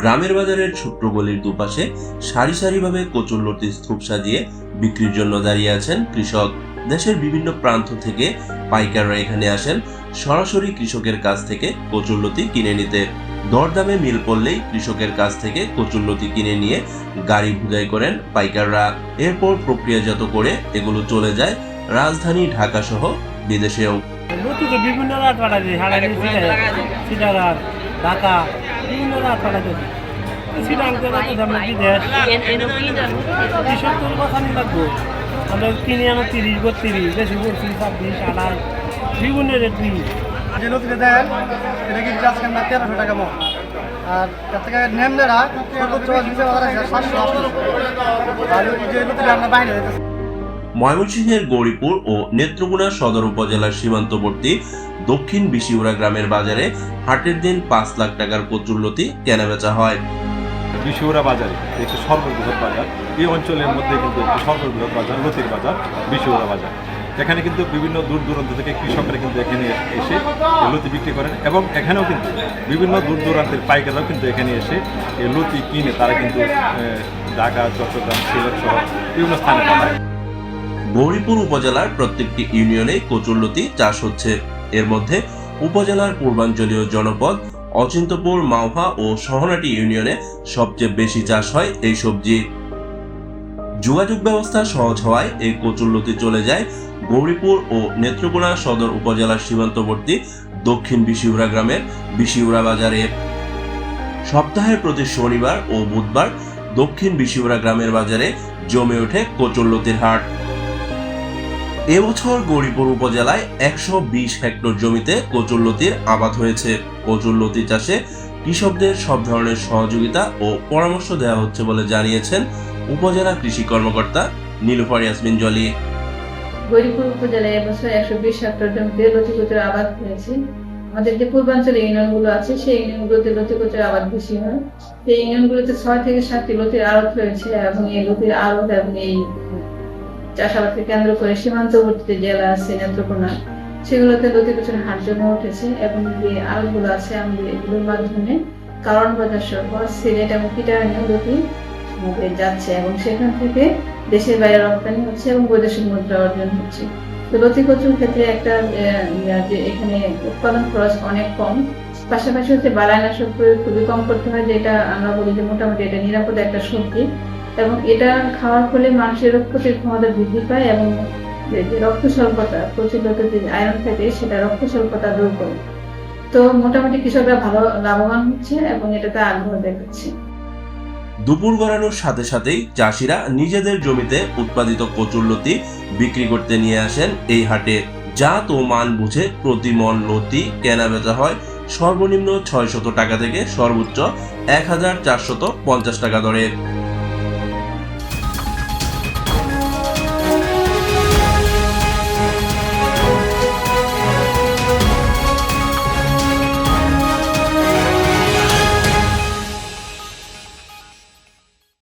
গ্রামের বাজারের ছোট্ট গলির দুপাশে সারি সারিভাবে কচুরলতির স্তূপ সাজিয়ে বিক্রির জন্য দাঁড়িয়ে আছেন কৃষক। দেশের বিভিন্ন প্রান্ত থেকে পাইকাররা এখানে আসেন সরাসরি কৃষকের কাছ থেকে কচুরলতি কিনে নিতে। দরদামে মিল পড়লেই কৃষকের কাছ থেকে কচুরলতি কিনে নিয়ে গাড়ি ভুজাই করেন পাইকাররা। এরপর প্রক্রিয়াজাত করে এগুলো চলে যায় রাজধানী ঢাকা সহ বিদেশেও বিভিন্ন রাত ঢাকা বিভিন্ন রাত কিনে মন ময়মনসিংহের গৌরীপুর ও নেত্রকোনা সদর উপজেলার সীমান্তবর্তী দক্ষিণ বিশিউরা গ্রামের বাজারে হাটের দিন পাঁচ লাখ টাকার কচুরলতি কেনাবেচা হয়। বিশুরা বাজারে একটি সর্ববৃহৎ বাজার। এই অঞ্চলের মধ্যে কিন্তু একটি সর্ববৃহৎ বাজার লতির বাজার, বিশুরা বাজার। এখানে কিন্তু বিভিন্ন দূর দূরান্ত থেকে কৃষকরা কিন্তু এখানে এসে লতি বিক্রি করেন এবং এখানেও কিন্তু বিভিন্ন দূর দূরান্তের পাইকাররাও কিন্তু এখানে এসে লতি কিনে তারা কিন্তু ঢাকা, চট্টগ্রাম, সিলেট সহ বিভিন্ন স্থানে পাঠায়। গৌরীপুর উপজেলার প্রত্যেকটি ইউনিয়নে কচুরলতি চাষ হচ্ছে। এর মধ্যে উপজেলার পূর্বাঞ্চলীয় জনপদ অচিন্তপুর, মাওহা ও সহনাটি ইউনিয়নে সবচেয়ে বেশি চাষ হয় এই সবজি। যোগাযোগ ব্যবস্থা সহজ হওয়ায় এই কচুরলতি চলে যায় গৌরীপুর ও নেত্রকোনা সদর উপজেলার সীমান্তবর্তী দক্ষিণ বিশিউরা গ্রামের বিশিউরা বাজারে। সপ্তাহের প্রতি শনিবার ও বুধবার দক্ষিণ বিশিউরা গ্রামের বাজারে জমে ওঠে কচুরলতির হাট। এবছর গৌরীপুর উপজেলায় একশো বিশ হেক্টর জমিতে কচুরলতির আবাদ হয়েছে। কচুরলতি চাষে কৃষকদের সব ধরনের সহযোগিতা ও পরামর্শ দেওয়া হচ্ছে বলে জানিয়েছেন উপজেলা কৃষি কর্মকর্তা নীলুফার ইয়াসমিন জলি। গরিপুর উপজেলায় এবছর একশো বিশ হেক্টর জমিতে লতিকচুর আবাদ হয়েছে। আমাদের যে পূর্বাঞ্চলে ইউনিয়নগুলো আছে, সেই ইউনিয়নগুলোতে লতিকচুর আবাদ বেশি হয়। সেই ইউনিয়নগুলোতে ছয় থেকে সাতটি লতির আড়ত রয়েছে এবং এই লতির আড়ত এবং এই চাষাবাদকে কেন্দ্র করে সীমান্তবর্তী জেলা আছে নেত্রকোনা সেগুলোতে লতিকচুর হাট জমে উঠেছে এবং যে আড়তগুলো আছে আমাদের এগুলোর মাধ্যমে কারণ বাজার সহ সিলেট এবং পিটারাঙ্গা লতি যাচ্ছে এবং সেখান থেকে দেশের বাইরে রপ্তানি হচ্ছে এবং বৈদেশিক মুদ্রা অর্জন হচ্ছে। তো লতি কচুর ক্ষেত্রে একটা যে এখানে উৎপাদন খরচ অনেক কম। পাশাপাশি হচ্ছে বালাইনাশক প্রয়োগ খুবই কম করতে হয়, যেটা আমরা বলি যে মোটামুটি এটা নিরাপদ একটা সবজি। এবং এটা খাওয়ার ফলে মানুষের রোগ প্রতিরোধ ক্ষমতা বৃদ্ধি পায় এবং যে যে রক্ত স্বল্পতা প্রচুর যে আয়রন থাকে, সেটা রক্ত স্বল্পতা দূর করে। তো মোটামুটি কৃষকরা ভালো লাভবান হচ্ছে এবং এটাতে আগ্রহ দেখাচ্ছে। দুপুর গড়ানোর সাথে সাথেই চাষিরা নিজেদের জমিতে উৎপাদিত কচুরলতি বিক্রি করতে নিয়ে আসেন এই হাটে। জাত ও মান বুঝে প্রতি মন লতি কেনা বেচা হয় সর্বনিম্ন ছয়শত টাকা থেকে সর্বোচ্চ এক হাজার চারশত পঞ্চাশ টাকা দরে।